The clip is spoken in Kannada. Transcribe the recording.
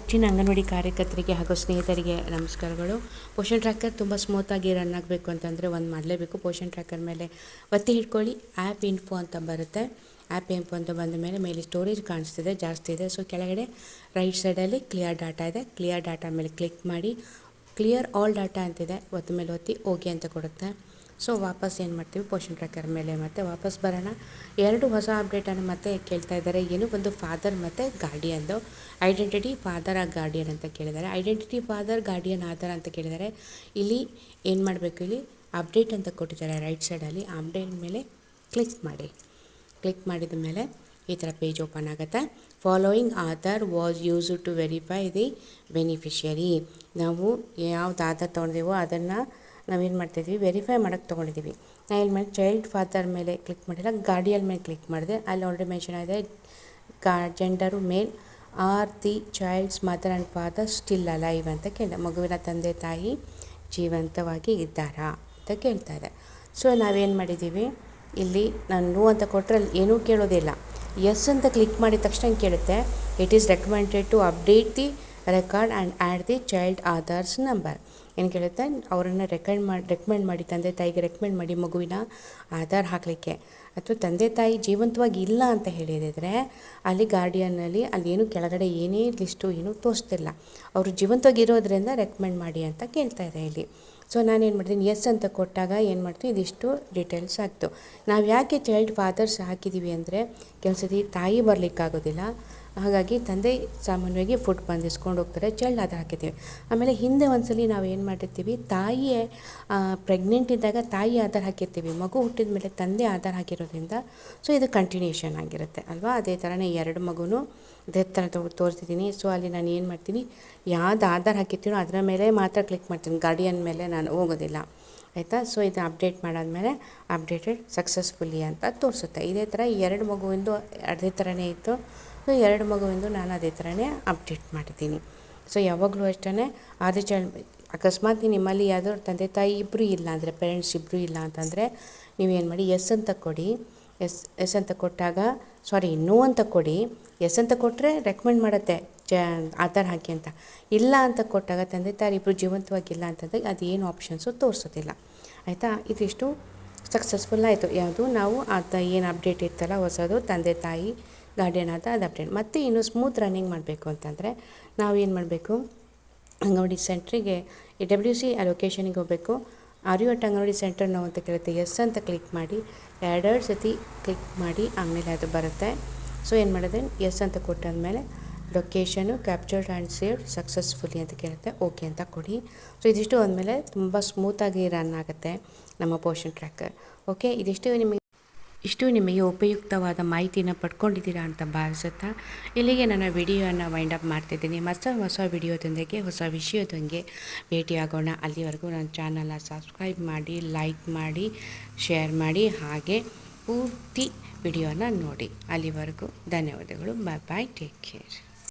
ನೆಚ್ಚಿನ ಅಂಗನವಾಡಿ ಕಾರ್ಯಕರ್ತರಿಗೆ ಹಾಗೂ ಸ್ನೇಹಿತರಿಗೆ ನಮಸ್ಕಾರಗಳು. ಪೋಷನ್ ಟ್ರ್ಯಾಕರ್ ತುಂಬ ಸ್ಮೂತಾಗಿ ರನ್ ಆಗಬೇಕು ಅಂತಂದರೆ ಒಂದು ಮಾಡಲೇಬೇಕು. ಪೋಷನ್ ಟ್ರ್ಯಾಕರ್ ಮೇಲೆ ಒತ್ತಿ ಹಿಡ್ಕೊಳ್ಳಿ. ಆ್ಯಪ್ ಇನ್ಫೋ ಅಂತ ಬರುತ್ತೆ. ಆ್ಯಪ್ ಇನ್ಫೋ ಅಂತ ಬಂದ ಮೇಲೆ ಮೇಲೆ ಸ್ಟೋರೇಜ್ ಕಾಣಿಸ್ತಿದೆ, ಜಾಸ್ತಿ ಇದೆ. ಸೊ ಕೆಳಗಡೆ ರೈಟ್ ಸೈಡಲ್ಲಿ ಕ್ಲಿಯರ್ ಡಾಟಾ ಇದೆ. ಕ್ಲಿಯರ್ ಡಾಟಾ ಮೇಲೆ ಕ್ಲಿಕ್ ಮಾಡಿ, ಕ್ಲಿಯರ್ ಆಲ್ ಡಾಟಾ ಅಂತಿದೆ. ಒತ್ತ ಮೇಲೆ ಒತ್ತಿ ಓಕೆ ಅಂತ ಕೊಡುತ್ತೆ. ಸೊ ವಾಪಸ್ ಏನು ಮಾಡ್ತೀವಿ? ಪೋಷನ್ ಟ್ರ್ಯಾಕರ್ ಮೇಲೆ ಮತ್ತೆ ವಾಪಸ್ ಬರೋಣ. ಎರಡು ಹೊಸ ಅಪ್ಡೇಟನ್ನು ಮತ್ತೆ ಕೇಳ್ತಾ ಇದ್ದಾರೆ. ಏನು? ಒಂದು ಫಾದರ್ ಮತ್ತು ಗಾರ್ಡಿಯನ್ದು ಐಡೆಂಟಿಟಿ ಫಾದರ್ ಆ ಗಾರ್ಡಿಯನ್ ಅಂತ ಕೇಳಿದ್ದಾರೆ. ಐಡೆಂಟಿಟಿ ಫಾದರ್ ಗಾರ್ಡಿಯನ್ ಆಧಾರ್ ಅಂತ ಕೇಳಿದ್ದಾರೆ. ಇಲ್ಲಿ ಏನು ಮಾಡಬೇಕು ಇಲ್ಲಿ? ಅಪ್ಡೇಟ್ ಅಂತ ಕೊಟ್ಟಿದ್ದಾರೆ ರೈಟ್ ಸೈಡಲ್ಲಿ ಅಪ್ಡೇಟ್ ಮೇಲೆ ಕ್ಲಿಕ್ ಮಾಡಿ. ಕ್ಲಿಕ್ ಮಾಡಿದ ಮೇಲೆ ಈ ಥರ ಪೇಜ್ ಓಪನ್ ಆಗುತ್ತೆ. Following Aadhaar was use to verify the beneficiary ನಾವು ಯಾವ್ದು ಆಧಾರ್ ತೊಗೊಂಡಿವೋ ಅದನ್ನು ನಾವೇನು ಮಾಡ್ತಿದ್ವಿ? ವೆರಿಫೈ ಮಾಡೋಕ್ಕೆ ತೊಗೊಂಡಿದ್ದೀವಿ ನಾನು ಇಲ್ಲಿ ಮೇಲೆ ಚೈಲ್ಡ್ ಫಾದರ್ ಮೇಲೆ ಕ್ಲಿಕ್ ಮಾಡಿಲ್ಲ. ಗಾರ್ಡಿಯನ್ ಮೇಲೆ ಕ್ಲಿಕ್ ಮಾಡಿದೆ. ಅಲ್ಲಿ ಆಲ್ರೆಡಿ ಮೆನ್ಷನ್ ಆಗಿದೆ, ಗಾ gender male are the child's mother and father still alive ಅಂತ ಕೇಳಿದೆ. ಮಗುವಿನ ತಂದೆ, ತಾಯಿ ಜೀವಂತವಾಗಿ ಇದ್ದಾರಾ ಅಂತ ಕೇಳ್ತಾ ಇದೆ. ಸೊ ನಾವೇನು ಮಾಡಿದ್ದೀವಿ ಇಲ್ಲಿ ನಾನು ಅಂತ ಕೊಟ್ಟರೆ ಅಲ್ಲಿ ಏನೂ ಕೇಳೋದಿಲ್ಲ. ಎಸ್ ಅಂತ ಕ್ಲಿಕ್ ಮಾಡಿದ ತಕ್ಷಣ ಕೇಳುತ್ತೆ? It is recommended to update the record and add the child Aadhaar's number ಏನು ಕೇಳುತ್ತೆ? ಅವರನ್ನು ರೆಕಮೆಂಡ್ ಮಾಡಿ ರೆಕಮೆಂಡ್ ಮಾಡಿ, ತಂದೆ ತಾಯಿಗೆ ರೆಕಮೆಂಡ್ ಮಾಡಿ ಮಗುವಿನ ಆಧಾರ್ ಹಾಕಲಿಕ್ಕೆ. ಅಥವಾ ತಂದೆ ತಾಯಿ ಜೀವಂತವಾಗಿ ಇಲ್ಲ ಅಂತ ಹೇಳಿದರೆ, ಅಲ್ಲಿ ಗಾರ್ಡಿಯನ್ನಲ್ಲಿ ಅಲ್ಲಿ ಏನು ಕೆಳಗಡೆ ಏನೇ ಲಿಸ್ಟು ಏನೂ ತೋರಿಸ್ತಿಲ್ಲ. ಅವರು ಜೀವಂತವಾಗಿ ಇರೋದ್ರಿಂದ ರೆಕಮೆಂಡ್ ಮಾಡಿ ಅಂತ ಕೇಳ್ತಾ ಇದೆ ಇಲ್ಲಿ. ಸೊ ನಾನೇನು ಮಾಡ್ತೀನಿ? ಎಸ್ ಅಂತ ಕೊಟ್ಟಾಗ ಏನು ಮಾಡ್ತೀನಿ? ಇದಿಷ್ಟು ಡೀಟೇಲ್ಸ್ ಆಗ್ತು. ನಾವು ಯಾಕೆ ಚೈಲ್ಡ್ ಫಾದರ್ಸ್ ಹಾಕಿದ್ದೀವಿ ಅಂದರೆ ಕೆಲವು ಸತಿ ತಾಯಿ ಬರಲಿಕ್ಕಾಗೋದಿಲ್ಲ. ಹಾಗಾಗಿ ತಂದೆ ಸಾಮಾನ್ಯವಾಗಿ ಫುಡ್ ಬಂದಿಸ್ಕೊಂಡು ಹೋಗ್ತಾರೆ, ಚಳ್ಳ ಅದು ಹಾಕಿದ್ದೀವಿ. ಆಮೇಲೆ ಹಿಂದೆ ಒಂದ್ಸಲಿ ನಾವು ಏನು ಮಾಡಿರ್ತೀವಿ, ತಾಯಿಯೇ ಪ್ರೆಗ್ನೆಂಟ್ ಇದ್ದಾಗ ತಾಯಿ ಆಧಾರ ಹಾಕಿರ್ತೀವಿ, ಮಗು ಹುಟ್ಟಿದ ಮೇಲೆ ತಂದೆ ಆಧಾರ ಹಾಕಿರೋದ್ರಿಂದ ಸೊ ಇದು ಕಂಟಿನ್ಯೂಷನ್ ಆಗಿರುತ್ತೆ ಅಲ್ವಾ? ಅದೇ ಥರನೇ ಎರಡು ಮಗುನೂ ಅದೇ ಥರ ತೋರಿಸಿದ್ದೀನಿ. ಸೊ ಅಲ್ಲಿ ನಾನು ಏನು ಮಾಡ್ತೀನಿ, ಯಾವ್ದು ಆಧಾರ್ ಹಾಕಿರ್ತೀನೋ ಅದರ ಮೇಲೆ ಮಾತ್ರ ಕ್ಲಿಕ್ ಮಾಡ್ತೀನಿ. ಗಾರ್ಡಿಯನ್ ಮೇಲೆ ನಾನು ಹೋಗೋದಿಲ್ಲ, ಆಯಿತಾ? ಸೊ ಇದು ಅಪ್ಡೇಟ್ ಮಾಡಾದಮೇಲೆ ಅಪ್ಡೇಟೆಡ್ ಸಕ್ಸಸ್ಫುಲ್ಲಿ ಅಂತ ತೋರಿಸುತ್ತೆ. ಇದೇ ಥರ ಎರಡು ಮಗುವಿಂದು ಅದೇ ಥರನೇ ಇತ್ತು. ಎರಡು ಮಗುವಿಂದು ನಾನು ಅದೇ ಥರನೇ ಅಪ್ಡೇಟ್ ಮಾಡಿದ್ದೀನಿ ಸೊ ಯಾವಾಗಲೂ ಅಷ್ಟೇ ಆದಿ ಚೈಲ್ಡ್ ಅಕಸ್ಮಾತ್ ನಿಮ್ಮಲ್ಲಿ ಯಾವ್ದಾದ್ರು ತಂದೆ ತಾಯಿ ಇಬ್ಬರು ಇಲ್ಲ ಅಂದರೆ ಪೇರೆಂಟ್ಸ್ ಇಬ್ಬರು ಇಲ್ಲ ಅಂತಂದರೆ ನೀವೇನು ಮಾಡಿ, ಎಸ್ ಅಂತ ಕೊಡಿ. ಎಸ್ ಎಸ್ ಅಂತ ಕೊಟ್ಟಾಗ ಸಾರಿ ನೋ ಅಂತ ಕೊಡಿ. ಎಸ್ ಅಂತ ಕೊಟ್ಟರೆ ರೆಕಮೆಂಡ್ ಮಾಡುತ್ತೆ ಜ ಆಧಾರ್ ಹಾಕಿ ಅಂತ. ಇಲ್ಲ ಅಂತ ಕೊಟ್ಟಾಗ ತಂದೆ ತಾಯಿ ಇಬ್ಬರು ಜೀವಂತವಾಗಿಲ್ಲ ಅಂತಂದರೆ ಅದು ಏನು ಆಪ್ಷನ್ಸು ತೋರಿಸೋದಿಲ್ಲ. ಆಯಿತಾ? ಇದಿಷ್ಟು. ಸಕ್ಸಸ್ಫುಲ್ ಆಯಿತು. ಯಾವುದು? ನಾವು ಅದು ಏನು ಅಪ್ಡೇಟ್ ಇತ್ತಲ್ಲ, ಹೊಸದು ತಂದೆ ತಾಯಿ ಗಾರ್ಡಿಯನ್ ಆದ ಅದು ಅಪ್ಡೇಟ್. ಮತ್ತು ಇನ್ನು ಸ್ಮೂತ್ ರನ್ನಿಂಗ್ ಮಾಡಬೇಕು ಅಂತಂದರೆ ನಾವು ಏನು ಮಾಡಬೇಕು? ಅಂಗನವಾಡಿ ಸೆಂಟ್ರಿಗೆ ಈ ಡಬ್ಲ್ಯೂ ಸಿ ಅಲೊಕೇಶನಿಗೆ ಹೋಗಬೇಕು. Are you at anganwadi centre ನಾವು ಅಂತ ಕೇಳುತ್ತೆ. ಎಸ್ ಅಂತ ಕ್ಲಿಕ್ ಮಾಡಿ. ಎರಡೆರಡು ಸತಿ ಕ್ಲಿಕ್ ಮಾಡಿ ಆಮೇಲೆ ಅದು ಬರುತ್ತೆ. ಸೊ ಏನು ಮಾಡಿದೆ? ಎಸ್ ಅಂತ ಕೊಟ್ಟಾದಮೇಲೆ location captured and saved successfully ಅಂತ ಕೇಳುತ್ತೆ. ಓಕೆ ಅಂತ ಕೊಡಿ. ಸೊ ಇದಿಷ್ಟು ಅಂದಮೇಲೆ ತುಂಬ ಸ್ಮೂತಾಗಿ ರನ್ ಆಗುತ್ತೆ ನಮ್ಮ ಪೋಷನ್ ಟ್ರ್ಯಾಕರ್ ಓಕೆ ಇದಿಷ್ಟು ನಿಮಗೆ ಇಷ್ಟು ನಿಮಗೆ ಉಪಯುಕ್ತವಾದ ಮಾಹಿತಿಯನ್ನು ಪಡ್ಕೊಂಡಿದ್ದೀರಾ ಅಂತ ಭಾವಿಸುತ್ತಾ, ಇಲ್ಲಿಗೆ ನನ್ನ ವಿಡಿಯೋನ ವೈಂಡ್ ಅಪ್ ಮಾಡ್ತಿದ್ದೀನಿ. ಮತ್ತೆ ಹೊಸ ವಿಡಿಯೋದೊಂದಿಗೆ, ಹೊಸ ವಿಷಯದೊಂದಿಗೆ ಭೇಟಿಯಾಗೋಣ. ಅಲ್ಲಿವರೆಗೂ ನನ್ನ ಚಾನಲ್ನ ಸಬ್ಸ್ಕ್ರೈಬ್ ಮಾಡಿ ಲೈಕ್ ಮಾಡಿ ಶೇರ್ ಮಾಡಿ, ಹಾಗೆ ಪೂರ್ತಿ ವಿಡಿಯೋನ ನೋಡಿ. ಅಲ್ಲಿವರೆಗೂ ಧನ್ಯವಾದಗಳು. ಬಾಯ್ ಬಾಯ್ ಟೇಕ್ ಕೇರ್